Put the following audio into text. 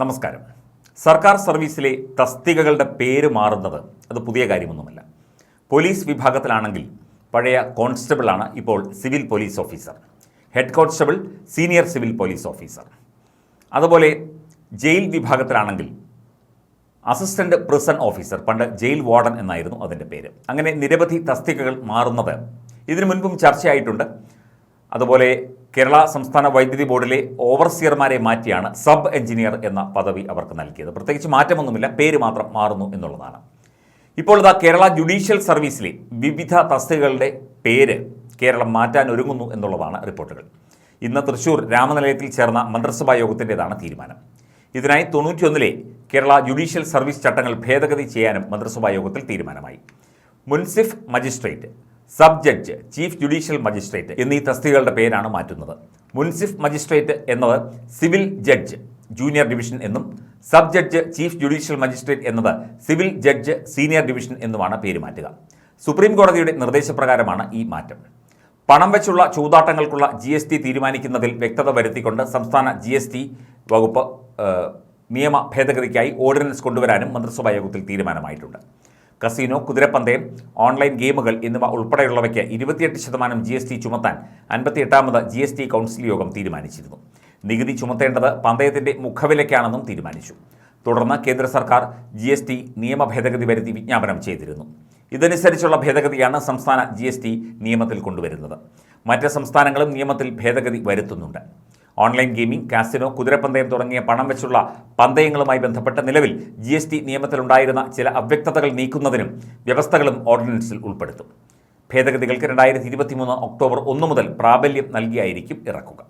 നമസ്കാരം. സർക്കാർ സർവീസിലെ തസ്തികകളുടെ പേര് മാറുന്നത് അത് പുതിയ കാര്യമൊന്നുമല്ല. പോലീസ് വിഭാഗത്തിലാണെങ്കിൽ പഴയ കോൺസ്റ്റബിളാണ് ഇപ്പോൾ civil police officer. Head constable senior civil police officer. അതുപോലെ ജയിൽ വിഭാഗത്തിലാണെങ്കിൽ അസിസ്റ്റന്റ് പ്രിസൺ ഓഫീസർ പണ്ട് ജയിൽ വാർഡൻ എന്നായിരുന്നു അതിന്റെ പേര്. അങ്ങനെ നിരവധി തസ്തികകൾ മാറുന്നത് ഇതിനു മുൻപും ചർച്ചയായിട്ടുണ്ട്. അതുപോലെ കേരള സംസ്ഥാന വൈദ്യുതി ബോർഡിലെ ഓവർസിയർമാരെ മാറ്റിയാണ് സബ് എഞ്ചിനീയർ എന്ന പദവി അവർക്ക് നൽകിയത്. പ്രത്യേകിച്ച് മാറ്റമൊന്നുമില്ല പേര് മാത്രം മാറുന്നു എന്നുള്ളതാണ്. ഇപ്പോൾ ഇതാ കേരള ജുഡീഷ്യൽ സർവീസിലെ വിവിധ തസ്തികകളുടെ പേര് കേരളം മാറ്റാൻ ഒരുങ്ങുന്നു എന്നുള്ളതാണ് റിപ്പോർട്ടുകൾ. ഇന്ന് തൃശൂർ രാമനിലയത്തിൽ ചേർന്ന മന്ത്രിസഭാ യോഗത്തിന്റെതാണ് തീരുമാനം. ഇതിനായി തൊണ്ണൂറ്റിയൊന്നിലെ കേരള ജുഡീഷ്യൽ സർവീസ് ചട്ടങ്ങൾ ഭേദഗതി ചെയ്യാനും മന്ത്രിസഭാ യോഗത്തിൽ തീരുമാനമായി. Munsif magistrate sub judge chief judicial magistrate എന്നീ തസ്തികകളുടെ പേരാണ് മാറ്റുന്നത്. മുൻസിഫ് മജിസ്ട്രേറ്റ് എന്നത് സിവിൽ ജഡ്ജ് ജൂനിയർ ഡിവിഷൻ എന്നും sub judge chief judicial magistrate എന്നത് സിവിൽ ജഡ്ജ് സീനിയർ ഡിവിഷൻ എന്നുമാണ് പേര് മാറ്റുക. സുപ്രീം കോടതിയുടെ നിർദ്ദേശപ്രകാരമാണ് ഈ മാറ്റം. പണം വെച്ചുള്ള ചൂതാട്ടങ്ങൾക്കുള്ള ജി എസ് ടി തീരുമാനിക്കുന്നതിൽ വ്യക്തത വരുത്തിക്കൊണ്ട് സംസ്ഥാന ജി എസ് ടി വകുപ്പ് നിയമ ഭേദഗതിക്കായി ഓർഡിനൻസ് കൊണ്ടുവരാനും മന്ത്രിസഭാ യോഗത്തിൽ തീരുമാനമായിട്ടുണ്ട്. കസീനോ കുതിരപ്പന്തയം ഓൺലൈൻ ഗെയിമുകൾ എന്നിവ ഉൾപ്പെടെയുള്ളവയ്ക്ക് ഇരുപത്തിയെട്ട് ശതമാനം ജി എസ് ടി ചുമത്താൻ അൻപത്തിയെട്ടാമത് ജി എസ് ടി കൗൺസിൽ യോഗം തീരുമാനിച്ചിരുന്നു. നികുതി ചുമത്തേണ്ടത് പന്തയത്തിന്റെ മുഖവിലയ്ക്കാണെന്നും തീരുമാനിച്ചു. തുടർന്ന് കേന്ദ്ര സർക്കാർ ജി എസ് ടി നിയമ ഭേദഗതി വരുത്തി വിജ്ഞാപനം ചെയ്തിരുന്നു. ഇതനുസരിച്ചുള്ള ഭേദഗതിയാണ് സംസ്ഥാന ജി എസ് ടി നിയമത്തിൽ കൊണ്ടുവരുന്നത്. മറ്റ് സംസ്ഥാനങ്ങളും നിയമത്തിൽ ഭേദഗതി വരുത്തുന്നുണ്ട്. ഓൺലൈൻ ഗെയിമിംഗ് കാസിനോ കുതിരപ്പന്തയം തുടങ്ങിയ പണം വെച്ചുള്ള പന്തയങ്ങളുമായി ബന്ധപ്പെട്ട നിലവിൽ ജി എസ് ടി നിയമത്തിലുണ്ടായിരുന്ന ചില അവ്യക്തതകൾ നീക്കുന്നതിനും വ്യവസ്ഥകളും ഓർഡിനൻസിൽ ഉൾപ്പെടുത്തും. ഭേദഗതികൾക്ക് രണ്ടായിരത്തി ഇരുപത്തിമൂന്ന് ഒക്ടോബർ ഒന്ന് മുതൽ പ്രാബല്യം നൽകിയായിരിക്കും ഇറക്കുക.